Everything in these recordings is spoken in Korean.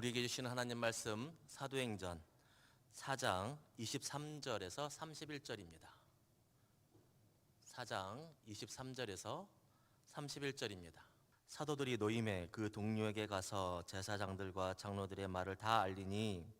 우리에게 주시는 하나님 말씀 사도행전 4장 23절에서 31절입니다. 4장 23절에서 31절입니다. 사도들이 노임에 그 동료에게 가서 제사장들과 장로들의 말을 다 알리니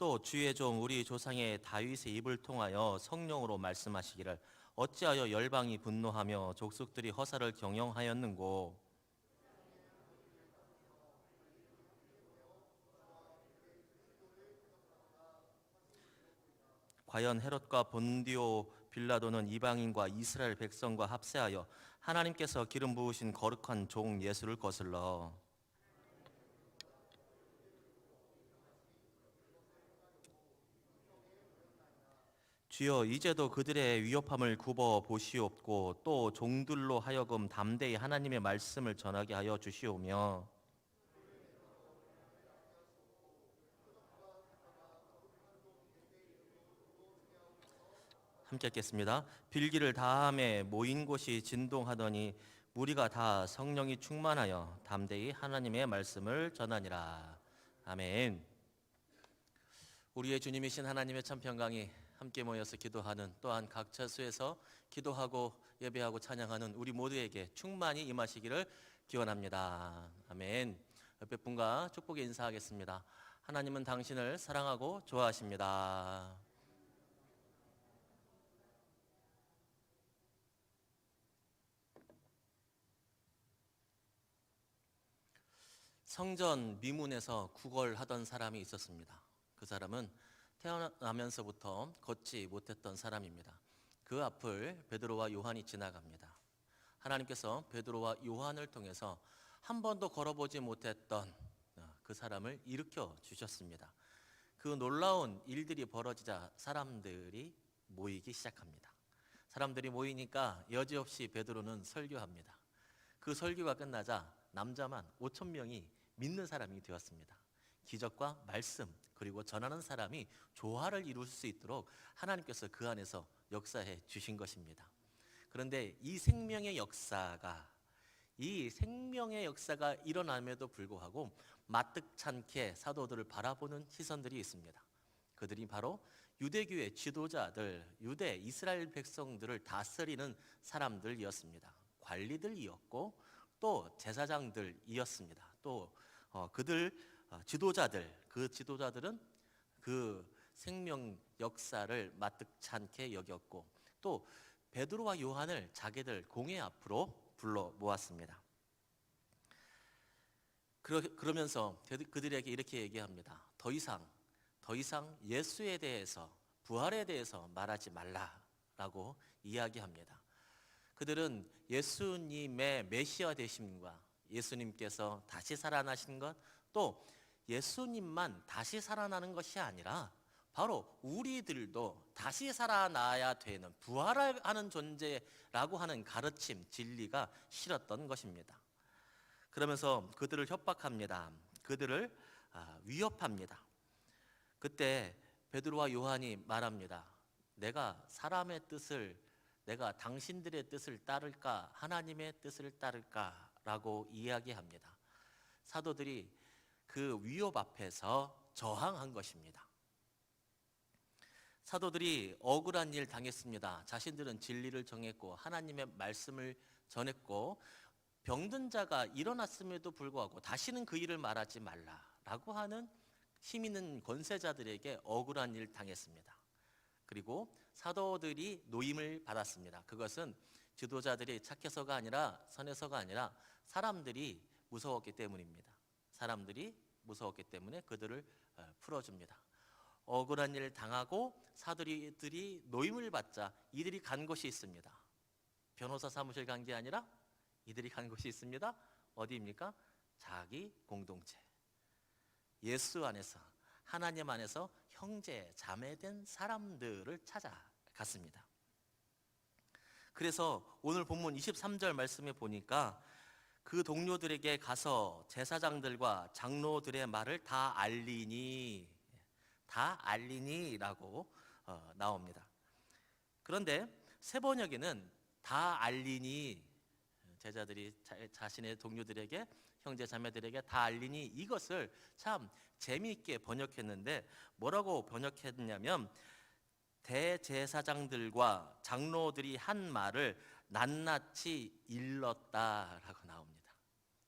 또 주의 종 우리 조상의 다윗의 입을 통하여 성령으로 말씀하시기를 어찌하여 열방이 분노하며 족속들이 허사를 경영하였는고? 과연 헤롯과 본디오 빌라도는 이방인과 이스라엘 백성과 합세하여 하나님께서 기름 부으신 거룩한 종 예수를 거슬러 주여 이제도 그들의 위협함을 굽어 보시옵고 또 종들로 하여금 담대히 하나님의 말씀을 전하게 하여 주시오며 함께 읽겠습니다. 빌기를 다함에 모인 곳이 진동하더니 무리가 다 성령이 충만하여 담대히 하나님의 말씀을 전하니라. 아멘. 우리의 주님이신 하나님의 참 평강이 함께 모여서 기도하는 또한 각 처소에서 기도하고 예배하고 찬양하는 우리 모두에게 충만히 임하시기를 기원합니다. 아멘. 옆에 분과 축복의 인사하겠습니다. 하나님은 당신을 사랑하고 좋아하십니다. 성전 미문에서 구걸하던 사람이 있었습니다. 그 사람은 태어나면서부터 걷지 못했던 사람입니다. 그 앞을 베드로와 요한이 지나갑니다. 하나님께서 베드로와 요한을 통해서 한 번도 걸어보지 못했던 어, 그 사람을 일으켜 주셨습니다. 그 놀라운 일들이 벌어지자 사람들이 모이기 시작합니다. 사람들이 모이니까 여지없이 베드로는 설교합니다. 그 설교가 끝나자 남자만 5천 명이 믿는 사람이 되었습니다. 기적과 말씀 그리고 전하는 사람이 조화를 이룰 수 있도록 하나님께서 그 안에서 역사해 주신 것입니다. 그런데 이 생명의 역사가 이 생명의 역사가 일어남에도 불구하고 마뜩찮게 사도들을 바라보는 시선들이 있습니다. 그들이 바로 유대교의 지도자들, 유대 이스라엘 백성들을 다스리는 사람들이었습니다. 관리들이었고 또 제사장들이었습니다. 또 어, 그들 어, 지도자들, 그 지도자들은 그 생명 역사를 마뜩찮게 여겼고 또 베드로와 요한을 자기들 공회 앞으로 불러 모았습니다. 그러, 그러 면서 그들에게 이렇게 얘기합니다. 더 이상 더 이상 예수에 대해서 부활에 대해서 말하지 말라라고 이야기합니다. 그들은 예수님의 메시아 되심과 예수님께서 다시 살아나신 것, 또 예수님만 다시 살아나는 것이 아니라 바로 우리들도 다시 살아나야 되는 부활하는 존재라고 하는 가르침, 진리가 실었던 것입니다. 그러면서 그들을 협박합니다. 그들을 아, 위협합니다. 그때 베드로와 요한이 말합니다. 내가 사람의 뜻을 내가 당신들의 뜻을 따를까 하나님의 뜻을 따를까라고 이야기합니다. 사도들이 그 위협 앞에서 저항한 것입니다. 사도들이 억울한 일 당했습니다. 자신들은 진리를 정했고 하나님의 말씀을 전했고 병든 자가 일어났음에도 불구하고 다시는 그 일을 말하지 말라라고 하는 힘 있는 권세자들에게 억울한 일 당했습니다. 그리고 사도들이 노임을 받았습니다. 그것은 지도자들이 착해서가 아니라 선해서가 아니라 사람들이 무서웠기 때문입니다. 사람들이 무서웠기 때문에 그들을 어, 풀어줍니다. 억울한 일을 당하고 사도들이 노임을 받자 이들이 간 곳이 있습니다. 변호사 사무실 간 게 아니라 이들이 간 곳이 있습니다. 어디입니까? 자기 공동체. 예수 안에서 하나님 안에서 형제 자매된 사람들을 찾아갔습니다. 그래서 오늘 본문 23절 말씀에 보니까 그 동료들에게 가서 제사장들과 장로들의 말을 다 알리니 다 알리니라고 어, 나옵니다. 그런데 세 번역에는 다 알리니 제자들이 자, 자신의 동료들에게 형제 자매들에게 다 알리니 이것을 참 재미있게 번역했는데 뭐라고 번역했냐면 대제사장들과 장로들이 한 말을 낱낱이 일렀다라고 나옵니다.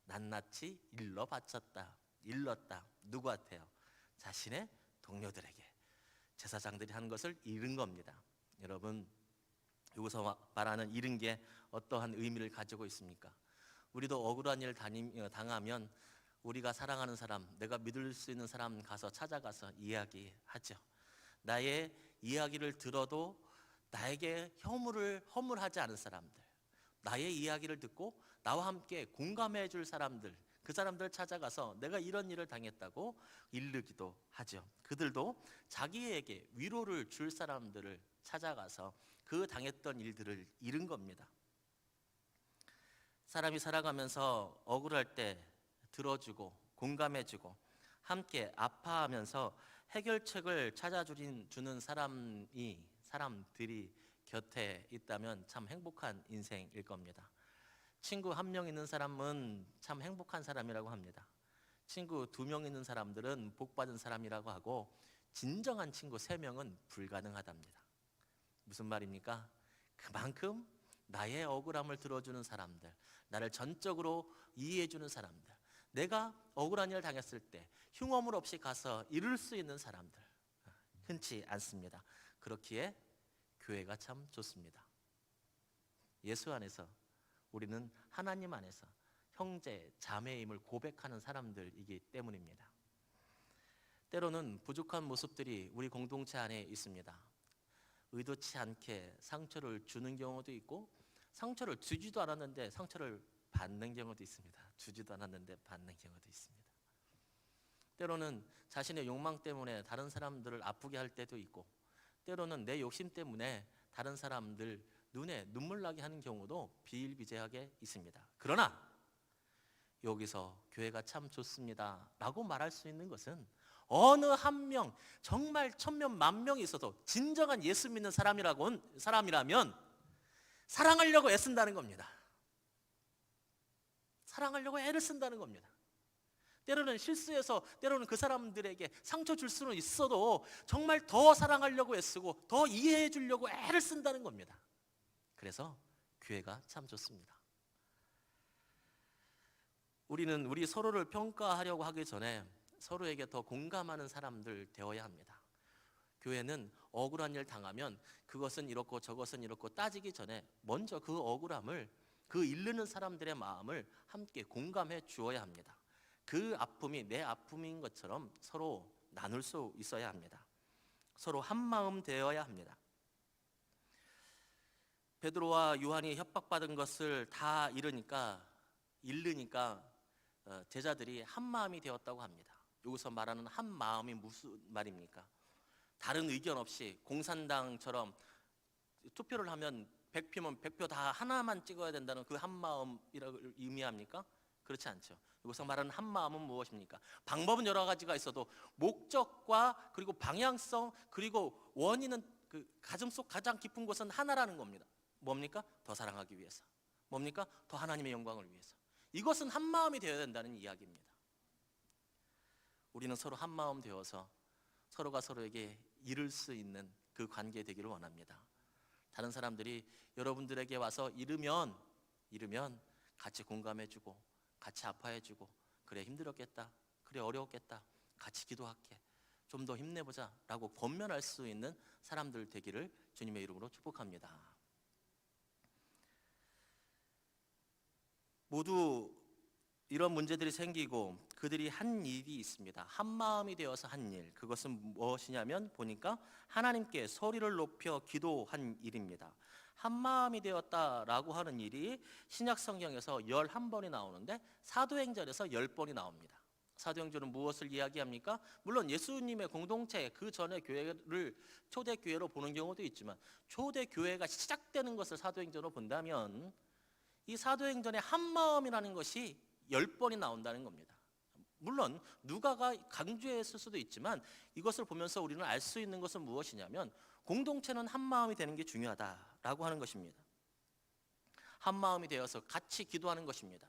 낱낱이 일러 바쳤다. 일렀다. 누구한테요? 자신의 동료들에게 제사장들이 한 것을 잃은 겁니다. 여러분 여기서 말하는 잃은 게 어떠한 의미를 가지고 있습니까? 우리도 억울한 일 어, 당하면 우리가 사랑하는 사람, 내가 믿을 수 있는 사람 가서 찾아가서 이야기하죠. 나의 이야기를 들어도 나에게 허물을 허물하지 않은 사람들, 나의 이야기를 듣고 나와 함께 공감해 줄 사람들, 그 사람들 찾아가서 내가 이런 일을 당했다고 일르기도 하죠. 그들도 자기에게 위로를 줄 사람들을 찾아가서 그 당했던 일들을 잃은 겁니다. 사람이 살아가면서 억울할 때 들어주고 공감해주고 함께 아파하면서 해결책을 찾아주는 주는 사람이 사람들이 곁에 있다면 참 행복한 인생일 겁니다. 친구 한 명 있는 사람은 참 행복한 사람이라고 합니다. 친구 두 명 있는 사람들은 복 받은 사람이라고 하고 진정한 친구 세 명은 불가능하답니다. 무슨 말입니까? 그만큼 나의 억울함을 들어주는 사람들, 나를 전적으로 이해해주는 사람들, 내가 억울한 일을 당했을 때 흉어물 없이 가서 이룰 수 있는 사람들 흔치 않습니다. 그렇기에 교회가 참 좋습니다. 예수 안에서 우리는 하나님 안에서 형제, 자매임을 고백하는 사람들이기 때문입니다. 때로는 부족한 모습들이 우리 공동체 안에 있습니다. 의도치 않게 상처를 주는 경우도 있고 상처를 주지도 않았는데 상처를 받는 경우도 있습니다. 주지도 않았는데 받는 경우도 있습니다. 때로는 자신의 욕망 때문에 다른 사람들을 아프게 할 때도 있고 때로는 내 욕심 때문에 다른 사람들 눈에 눈물 나게 하는 경우도 비일비재하게 있습니다. 그러나 여기서 교회가 참 좋습니다 라고 말할 수 있는 것은 어느 한 명 정말 천명 만명이 있어도 진정한 예수 믿는 사람이라고 사람이라면 사랑하려고 애쓴다는 겁니다. 사랑하려고 애를 쓴다는 겁니다. 때로는 실수해서 때로는 그 사람들에게 상처 줄 수는 있어도 정말 더 사랑하려고 애쓰고 더 이해해 주려고 애를 쓴다는 겁니다. 그래서 교회가 참 좋습니다. 우리는 우리 서로를 평가하려고 하기 전에 서로에게 더 공감하는 사람들 되어야 합니다. 교회는 억울한 일 당하면 그것은 이렇고 저것은 이렇고 따지기 전에 먼저 그 억울함을 그 잃는 사람들의 마음을 함께 공감해 주어야 합니다. 그 아픔이 내 아픔인 것처럼 서로 나눌 수 있어야 합니다. 서로 한 마음 되어야 합니다. 베드로와 요한이 협박받은 것을 다 잃으니까 잃으니까 어, 제자들이 한 마음이 되었다고 합니다. 여기서 말하는 한 마음이 무슨 말입니까? 다른 의견 없이 공산당처럼 투표를 하면 100표면 100표 다 하나만 찍어야 된다는 그 한 마음이라고 의미합니까? 그렇지 않죠. 여기서 말하는 한 마음은 무엇입니까? 방법은 여러 가지가 있어도 목적과 그리고 방향성 그리고 원인은 그 가슴 속 가장 깊은 곳은 하나라는 겁니다. 뭡니까? 더 사랑하기 위해서. 뭡니까? 더 하나님의 영광을 위해서. 이것은 한 마음이 되어야 된다는 이야기입니다. 우리는 서로 한 마음 되어서 서로가 서로에게 이룰 수 있는 그 관계 되기를 원합니다. 다른 사람들이 여러분들에게 와서 이르면 이르면 같이 공감해주고 같이 아파해주고 그래 힘들었겠다 그래 어려웠겠다 같이 기도할게 좀 더 힘내보자 라고 권면할 수 있는 사람들 되기를 주님의 이름으로 축복합니다. 모두 이런 문제들이 생기고 그들이 한 일이 있습니다. 한 마음이 되어서 한 일. 그것은 무엇이냐면 보니까 하나님께 소리를 높여 기도한 일입니다. 한 마음이 되었다라고 하는 일이 신약 성경에서 11번이 나오는데 사도행전에서 10번이 나옵니다. 사도행전은 무엇을 이야기합니까? 물론 예수님의 공동체 그 전에 교회를 초대 교회로 보는 경우도 있지만 초대 교회가 시작되는 것을 사도행전으로 본다면 이 사도행전의 한 마음이라는 것이 열 번이 나온다는 겁니다. 물론 누가가 강조했을 수도 있지만 이것을 보면서 우리는 알 수 있는 것은 무엇이냐면 공동체는 한 마음이 되는 게 중요하다 라고 하는 것입니다. 한 마음이 되어서 같이 기도하는 것입니다.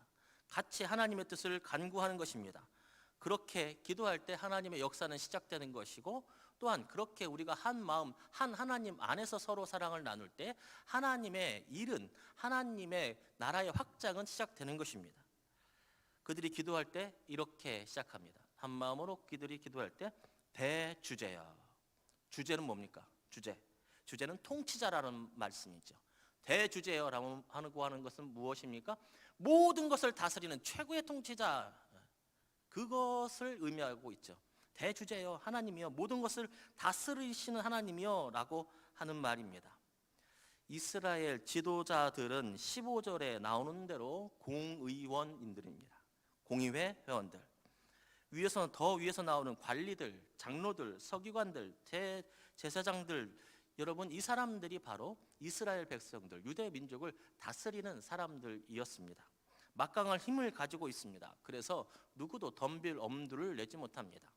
같이 하나님의 뜻을 간구하는 것입니다. 그렇게 기도할 때 하나님의 역사는 시작되는 것이고 또한 그렇게 우리가 한 마음, 한 하나님 안에서 서로 사랑을 나눌 때 하나님의 일은 하나님의 나라의 확장은 시작되는 것입니다. 그들이 기도할 때 이렇게 시작합니다. 한 마음으로 그들이 기도할 때 대주제야. 주제는 뭡니까? 주제. 주제는 통치자라는 말씀이죠. 대주제여라고 하는 것은 무엇입니까? 모든 것을 다스리는 최고의 통치자. 그것을 의미하고 있죠. 대주제여 하나님이여 모든 것을 다스리시는 하나님이여라고 하는 말입니다. 이스라엘 지도자들은 15절에 나오는 대로 공의원인들입니다. 공의회 회원들. 위에서는 더 위에서 나오는 관리들, 장로들, 서기관들, 대, 제사장들 여러분 이 사람들이 바로 이스라엘 백성들, 유대 민족을 다스리는 사람들이었습니다. 막강한 힘을 가지고 있습니다. 그래서 누구도 덤빌 엄두를 내지 못합니다.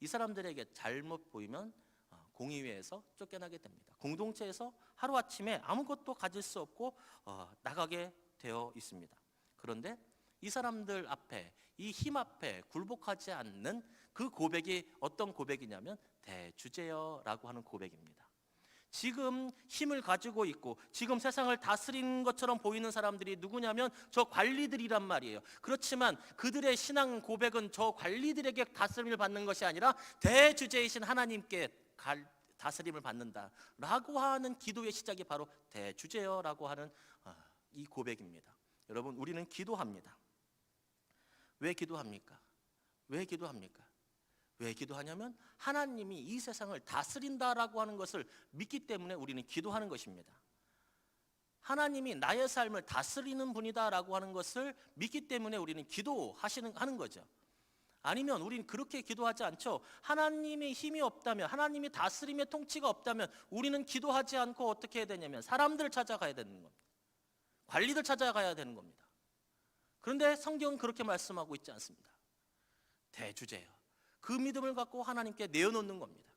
이 사람들에게 잘못 보이면 어, 공의회에서 쫓겨나게 됩니다. 공동체에서 하루아침에 아무것도 가질 수 없고 어, 나가게 되어 있습니다. 그런데 이 사람들 앞에 이 힘 앞에 굴복하지 않는 그 고백이 어떤 고백이냐면 대주제여라고 하는 고백입니다. 지금 힘을 가지고 있고 지금 세상을 다스리는 것처럼 보이는 사람들이 누구냐면 저 관리들이란 말이에요. 그렇지만 그들의 신앙 고백은 저 관리들에게 다스림을 받는 것이 아니라 대주제이신 하나님께 갈- 다스림을 받는다라고 하는 기도의 시작이 바로 대주제여라고 하는 아, 이 고백입니다. 여러분 우리는 기도합니다. 왜 기도합니까? 왜 기도합니까? 왜 기도하냐면 하나님이 이 세상을 다스린다라고 하는 것을 믿기 때문에 우리는 기도하는 것입니다. 하나님이 나의 삶을 다스리는 분이다라고 하는 것을 믿기 때문에 우리는 기도하시는 하는 거죠. 아니면 우리는 그렇게 기도하지 않죠. 하나님의 힘이 없다면, 하나님이 다스림의 통치가 없다면 우리는 기도하지 않고 어떻게 해야 되냐면 사람들을 찾아가야 되는 겁니다. 관리들 찾아가야 되는 겁니다. 그런데 성경은 그렇게 말씀하고 있지 않습니다. 대주제요. 그 믿음을 갖고 하나님께 내어놓는 겁니다.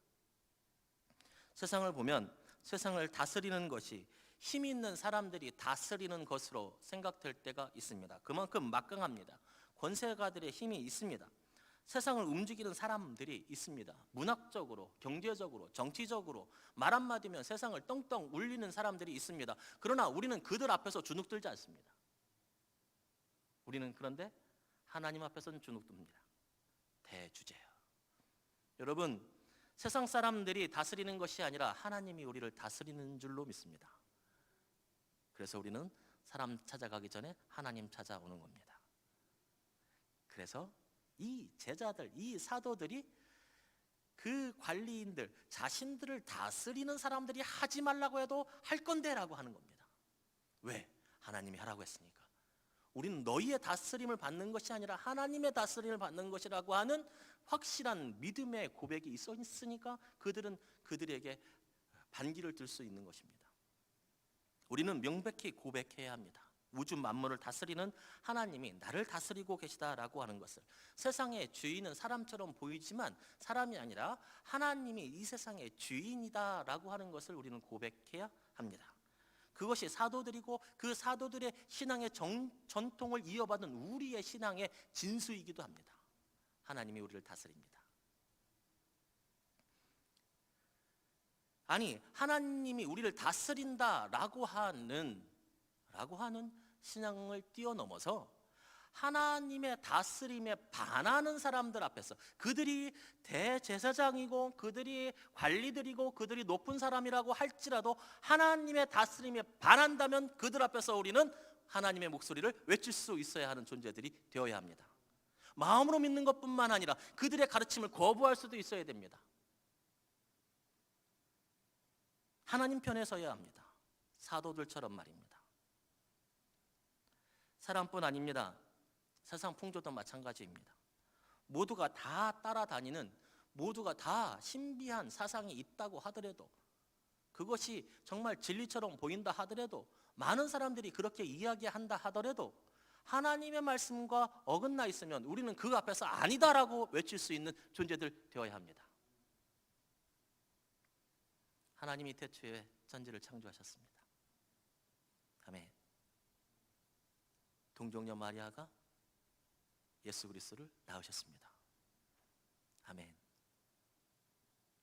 세상을 보면 세상을 다스리는 것이 힘 있는 사람들이 다스리는 것으로 생각될 때가 있습니다. 그만큼 막강합니다. 권세가들의 힘이 있습니다. 세상을 움직이는 사람들이 있습니다. 문학적으로, 경제적으로, 정치적으로 말 한마디면 세상을 떵떵 울리는 사람들이 있습니다. 그러나 우리는 그들 앞에서 주눅들지 않습니다. 우리는 그런데 하나님 앞에서는 주눅듭니다. 대주제요. 여러분, 세상 사람들이 다스리는 것이 아니라 하나님이 우리를 다스리는 줄로 믿습니다. 그래서 우리는 사람 찾아가기 전에 하나님 찾아오는 겁니다. 그래서 이 제자들, 이 사도들이 그 관리인들, 자신들을 다스리는 사람들이 하지 말라고 해도 할 건데라고 하는 겁니다. 왜? 하나님이 하라고 했으니까. 우리는 너희의 다스림을 받는 것이 아니라 하나님의 다스림을 받는 것이라고 하는 확실한 믿음의 고백이 있었으니까 그들은 그들에게 반기를 들 수 있는 것입니다. 우리는 명백히 고백해야 합니다. 우주 만물을 다스리는 하나님이 나를 다스리고 계시다라고 하는 것을 세상의 주인은 사람처럼 보이지만 사람이 아니라 하나님이 이 세상의 주인이다라고 하는 것을 우리는 고백해야 합니다. 그것이 사도들이고 그 사도들의 신앙의 정, 전통을 이어받은 우리의 신앙의 진수이기도 합니다. 하나님이 우리를 다스립니다. 아니 하나님이 우리를 다스린다라고 하는 라고 하는 신앙을 뛰어넘어서 하나님의 다스림에 반하는 사람들 앞에서 그들이 대제사장이고 그들이 관리들이고 그들이 높은 사람이라고 할지라도 하나님의 다스림에 반한다면 그들 앞에서 우리는 하나님의 목소리를 외칠 수 있어야 하는 존재들이 되어야 합니다. 마음으로 믿는 것뿐만 아니라 그들의 가르침을 거부할 수도 있어야 됩니다. 하나님 편에 서야 합니다. 사도들처럼 말입니다. 사람뿐 아닙니다. 세상 풍조도 마찬가지입니다. 모두가 다 따라다니는 모두가 다 신비한 사상이 있다고 하더라도 그것이 정말 진리처럼 보인다 하더라도 많은 사람들이 그렇게 이야기한다 하더라도 하나님의 말씀과 어긋나 있으면 우리는 그 앞에서 아니다라고 외칠 수 있는 존재들 되어야 합니다. 하나님이 태초에 천지를 창조하셨습니다. 아멘. 동정녀 마리아가 예수 그리스도를 낳으셨습니다. 아멘.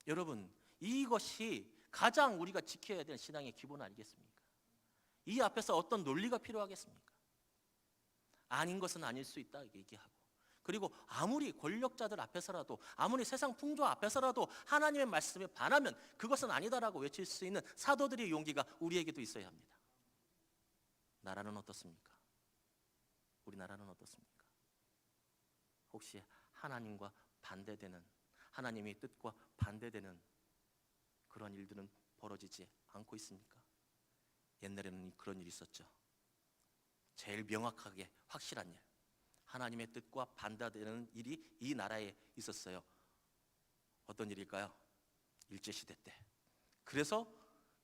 여러분, 이것이 가장 우리가 지켜야 될 신앙의 기본 아니겠습니까? 이 앞에서 어떤 논리가 필요하겠습니까? 아닌 것은 아닐 수 있다 얘기하고 그리고 아무리 권력자들 앞에서라도 아무리 세상 풍조 앞에서라도 하나님의 말씀에 반하면 그것은 아니다라고 외칠 수 있는 사도들의 용기가 우리에게도 있어야 합니다. 나라는 어떻습니까? 우리나라는 어떻습니까? 혹시 하나님과 반대되는 하나님의 뜻과 반대되는 그런 일들은 벌어지지 않고 있습니까? 옛날에는 그런 일이 있었죠. 제일 명확하게 확실한 일. 하나님의 뜻과 반대되는 일이 이 나라에 있었어요. 어떤 일일까요? 일제 시대 때. 그래서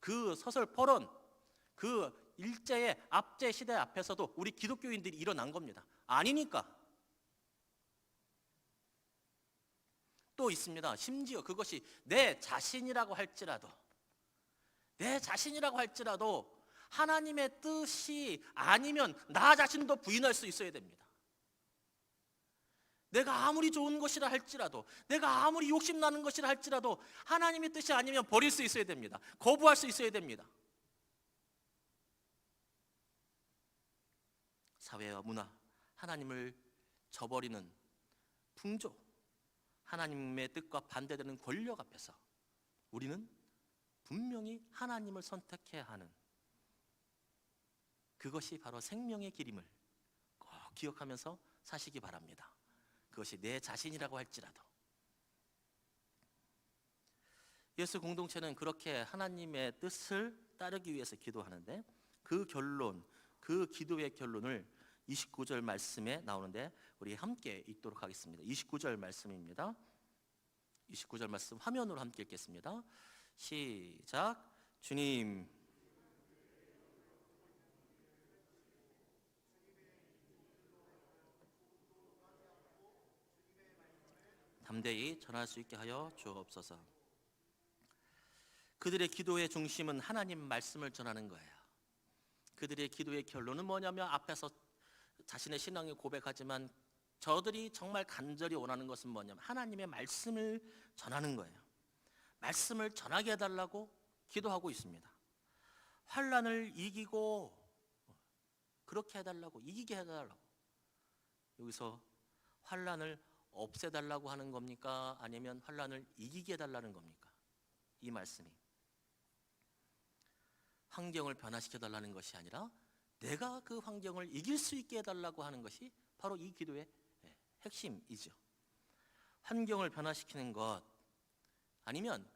그 포론, 그 일제의 압제 시대 앞에서도 우리 기독교인들이 일어난 겁니다. 아니니까. 또 있습니다. 심지어 그것이 내 자신이라고 할지라도, 내 자신이라고 할지라도 하나님의 뜻이 아니면 나 자신도 부인할 수 있어야 됩니다. 내가 아무리 좋은 것이라 할지라도, 내가 아무리 욕심나는 것이라 할지라도 하나님의 뜻이 아니면 버릴 수 있어야 됩니다. 거부할 수 있어야 됩니다. 사회와 문화, 하나님을 저버리는 풍조, 하나님의 뜻과 반대되는 권력 앞에서 우리는 분명히 하나님을 선택해야 하는 그것이 바로 생명의 길임을 꼭 기억하면서 사시기 바랍니다. 그것이 내 자신이라고 할지라도 예수 공동체는 그렇게 하나님의 뜻을 따르기 위해서 기도하는데 그 결론, 그 기도의 결론을 29절 말씀에 나오는데 우리 함께 읽도록 하겠습니다. 29절 말씀입니다. 29절 말씀 화면으로 함께 읽겠습니다. 시작. 주님 담대히 전할 수 있게 하여 주옵소서. 그들의 기도의 중심은 하나님 말씀을 전하는 거예요. 그들의 기도의 결론은 뭐냐면 앞에서 자신의 신앙을 고백하지만 저들이 정말 간절히 원하는 것은 뭐냐면 하나님의 말씀을 전하는 거예요. 말씀을 전하게 해달라고 기도하고 있습니다. 환란을 이기고 그렇게 해달라고 이기게 해달라고 여기서 환란을 없애달라고 하는 겁니까? 아니면 환란을 이기게 해달라는 겁니까? 이 말씀이 환경을 변화시켜 달라는 것이 아니라 내가 그 환경을 이길 수 있게 해달라고 하는 것이 바로 이 기도의 예, 핵심이죠. 환경을 변화시키는 것 아니면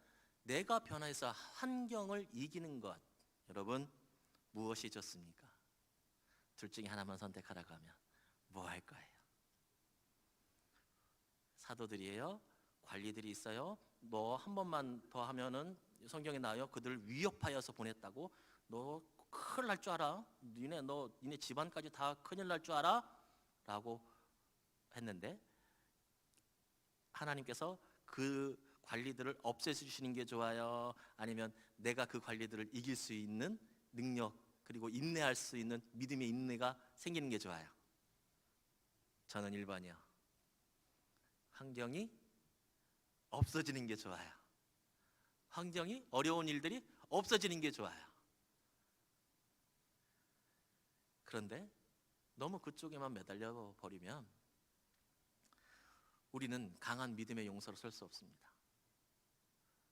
내가 변화해서 환경을 이기는 것 여러분 무엇이 좋습니까? 둘 중에 하나만 선택하라고 하면 뭐 할 거예요? 사도들이에요. 관리들이 있어요. 너 한 번만 더 하면은 성경에 나와요. 그들을 위협하여서 보냈다고. 너 큰일 날 줄 알아? 니네 너 니네 집안까지 다 큰일 날 줄 알아? 라고 했는데 하나님께서 그 관리들을 없애 주시는 게 좋아요? 아니면 내가 그 관리들을 이길 수 있는 능력 그리고 인내할 수 있는 믿음의 인내가 생기는 게 좋아요? 저는 1번이요. 환경이 없어지는 게 좋아요. 환경이 어려운 일들이 없어지는 게 좋아요. 그런데 너무 그쪽에만 매달려 버리면 우리는 강한 믿음의 용서로 설 수 없습니다.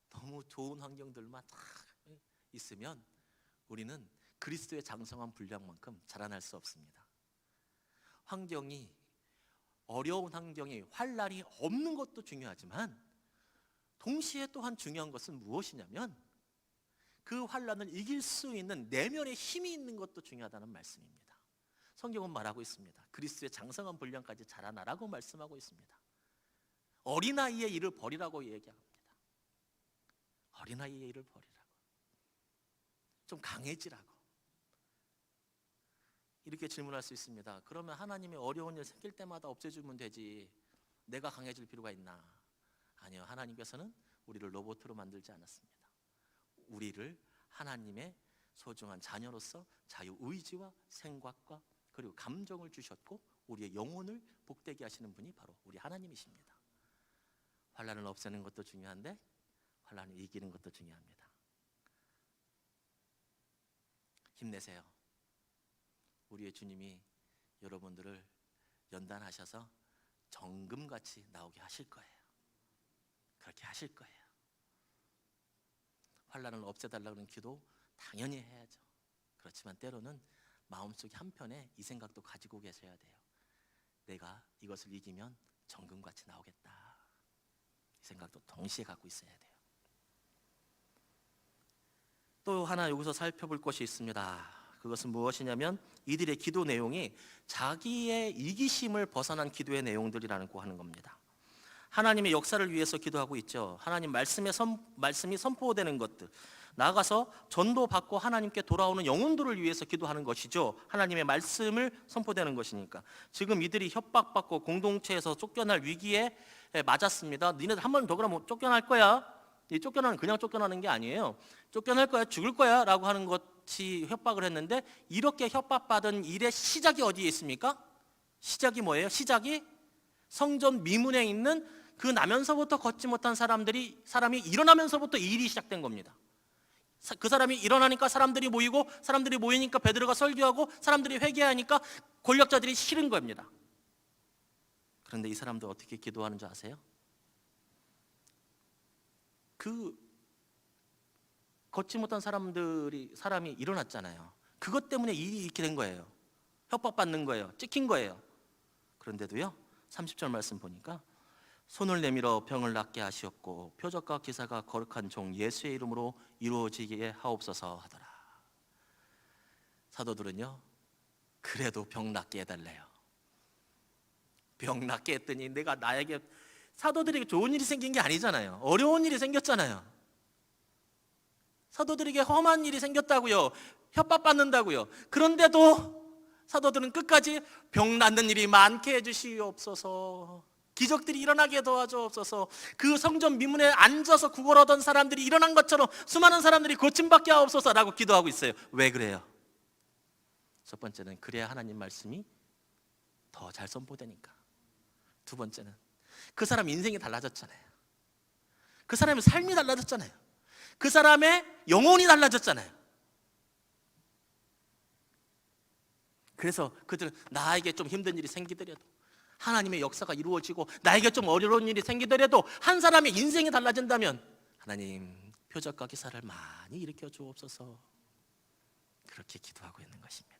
너무 좋은 환경들만 다 있으면 우리는 그리스도의 장성한 분량만큼 자라날 수 없습니다. 환경이 어려운 환경이 환란이 없는 것도 중요하지만 동시에 또한 중요한 것은 무엇이냐면 그 환란을 이길 수 있는 내면의 힘이 있는 것도 중요하다는 말씀입니다. 성경은 말하고 있습니다. 그리스도의 장성한 분량까지 자라나라고 말씀하고 있습니다. 어린아이의 일을 버리라고 얘기합니다. 어린아이의 일을 버리라고. 좀 강해지라고. 이렇게 질문할 수 있습니다. 그러면 하나님이 어려운 일 생길 때마다 없애주면 되지. 내가 강해질 필요가 있나? 아니요. 하나님께서는 우리를 로봇으로 만들지 않았습니다. 우리를 하나님의 소중한 자녀로서 자유 의지와 생각과 그리고 감정을 주셨고 우리의 영혼을 복되게 하시는 분이 바로 우리 하나님이십니다. 환란을 없애는 것도 중요한데 환란을 이기는 것도 중요합니다. 힘내세요. 우리의 주님이 여러분들을 연단하셔서 정금같이 나오게 하실 거예요. 그렇게 하실 거예요. 환란을 없애달라는 기도 당연히 해야죠. 그렇지만 때로는 마음속에 한편에 이 생각도 가지고 계셔야 돼요. 내가 이것을 이기면 정금같이 나오겠다. 이 생각도 동시에 갖고 있어야 돼요. 또 하나 여기서 살펴볼 것이 있습니다. 그것은 무엇이냐면 이들의 기도 내용이 자기의 이기심을 벗어난 기도의 내용들이라고 하는 겁니다. 하나님의 역사를 위해서 기도하고 있죠. 하나님 말씀의 선, 말씀이 선포되는 것들. 나아가서 전도 받고 하나님께 돌아오는 영혼들을 위해서 기도하는 것이죠. 하나님의 말씀을 선포되는 것이니까. 지금 이들이 협박받고 공동체에서 쫓겨날 위기에 맞았습니다. 니네들 한 번 더 그러면 쫓겨날 거야. 이 쫓겨나는 그냥 쫓겨나는 게 아니에요. 쫓겨날 거야, 죽을 거야라고 하는 것 이 협박을 했는데 이렇게 협박받은 일의 시작이 어디에 있습니까? 시작이 뭐예요? 시작이 성전 미문에 있는 그 나면서부터 걷지 못한 사람들이 사람이 일어나면서부터 이 일이 시작된 겁니다. 사- 그 사람이 일어나니까 사람들이 모이고 사람들이 모이니까 베드로가 설교하고 사람들이 회개하니까 권력자들이 싫은 겁니다. 그런데 이 사람들 어떻게 기도하는 줄 아세요? 그 걷지 못한 사람들이 사람이 일어났잖아요. 그것 때문에 일이 이렇게 된 거예요. 협박받는 거예요. 찍힌 거예요. 그런데도요. 30절 말씀 보니까 손을 내밀어 병을 낫게 하시었고 표적과 기사가 거룩한 종 예수의 이름으로 이루어지게 하옵소서 하더라. 사도들은요. 그래도 병 낫게 해달래요. 병 낫게 했더니 내가 나에게 사도들에게 좋은 일이 생긴 게 아니잖아요. 어려운 일이 생겼잖아요. 사도들에게 험한 일이 생겼다고요. 협박받는다고요. 그런데도 사도들은 끝까지 병 낫는 일이 많게 해주시옵소서. 기적들이 일어나게 도와주옵소서. 그 성전 미문에 앉아서 구걸하던 사람들이 일어난 것처럼 수많은 사람들이 고침받게 하옵소서라고 기도하고 있어요. 왜 그래요? 첫 번째는 그래야 하나님 말씀이 더 잘 선포되니까. 두 번째는 그 사람 인생이 달라졌잖아요. 그 사람의 삶이 달라졌잖아요. 그 사람의 영혼이 달라졌잖아요. 그래서 그들은 나에게 좀 힘든 일이 생기더라도 하나님의 역사가 이루어지고 나에게 좀 어려운 일이 생기더라도 한 사람의 인생이 달라진다면 하나님 표적과 기사를 많이 일으켜 주옵소서 그렇게 기도하고 있는 것입니다.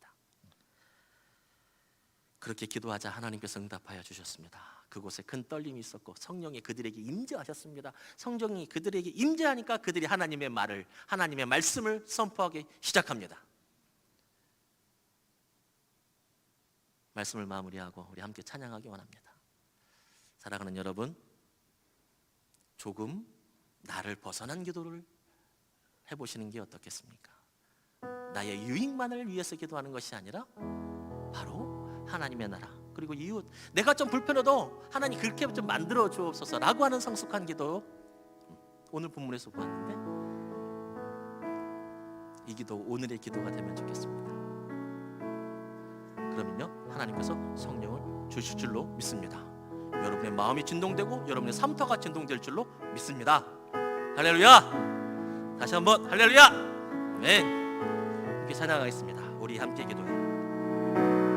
그렇게 기도하자 하나님께서 응답하여 주셨습니다. 그곳에 큰 떨림이 있었고 성령이 그들에게 임재하셨습니다. 성령이 그들에게 임재하니까 그들이 하나님의 말을 하나님의 말씀을 선포하기 시작합니다. 말씀을 마무리하고 우리 함께 찬양하기 원합니다. 사랑하는 여러분, 조금 나를 벗어난 기도를 해보시는 게 어떻겠습니까? 나의 유익만을 위해서 기도하는 것이 아니라 하나님의 나라 그리고 이웃 내가 좀 불편해도 하나님 그렇게 좀 만들어 주옵소서라고 하는 성숙한 기도 오늘 본문에서 보았는데 이 기도 오늘의 기도가 되면 좋겠습니다. 그러면요 하나님께서 성령을 주실 줄로 믿습니다. 여러분의 마음이 진동되고 여러분의 삶터가 진동될 줄로 믿습니다. 할렐루야! 다시 한번 할렐루야! 아멘. 이렇게 찬양하겠습니다. 우리 함께 기도해.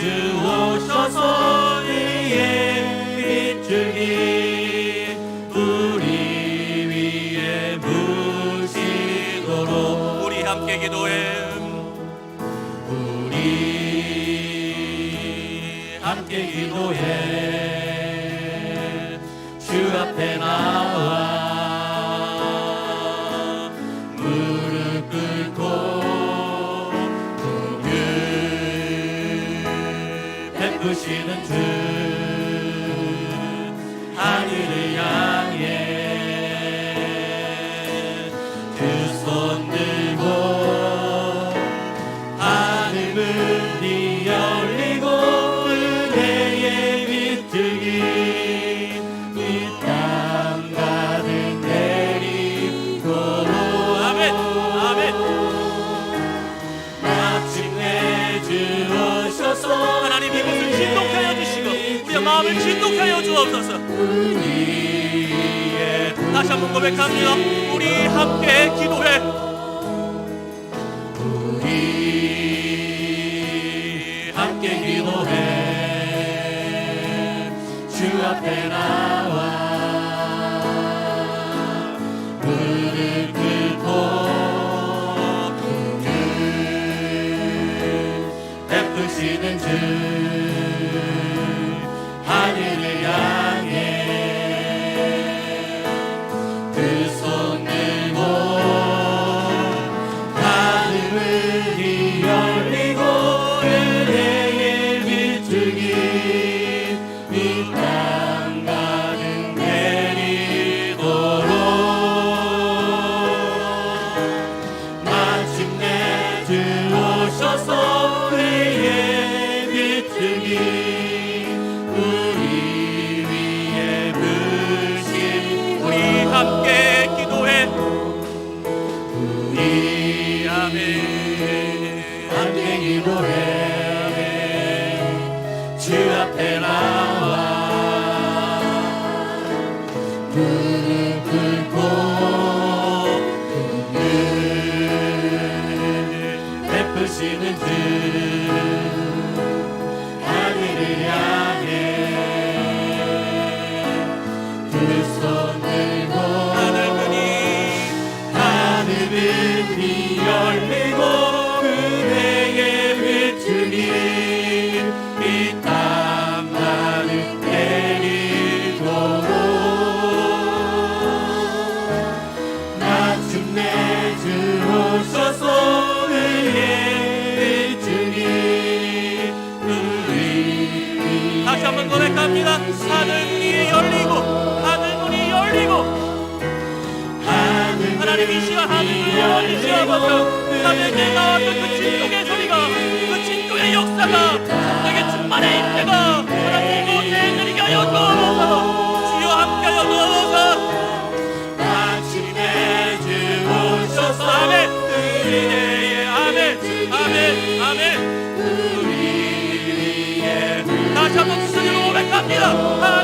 주오셔서 의의 빛줄기. 우리 위에 부시도록. 우리 함께 기도해. 우리 함께 기도해. 주 앞에 나 베푸시는 주 주옵소서. 다시 한번 고백합니다. 우리 함께 기도해. 우리 함께 기도해. 주 앞에 나와. 베푸시는 주 이땅 열리시옵소서 남에게 나왔던 그 진동의 소리가 그 진동의 역사가 내게 충만의 임재가 하나님 이곳에 내리게 하여 주옵소서 주여 함께 하여 주옵소서 마침내 주오셔서. 아멘. 의의 아멘. 아멘. 아멘. 다시 한번 스스로 고백합니다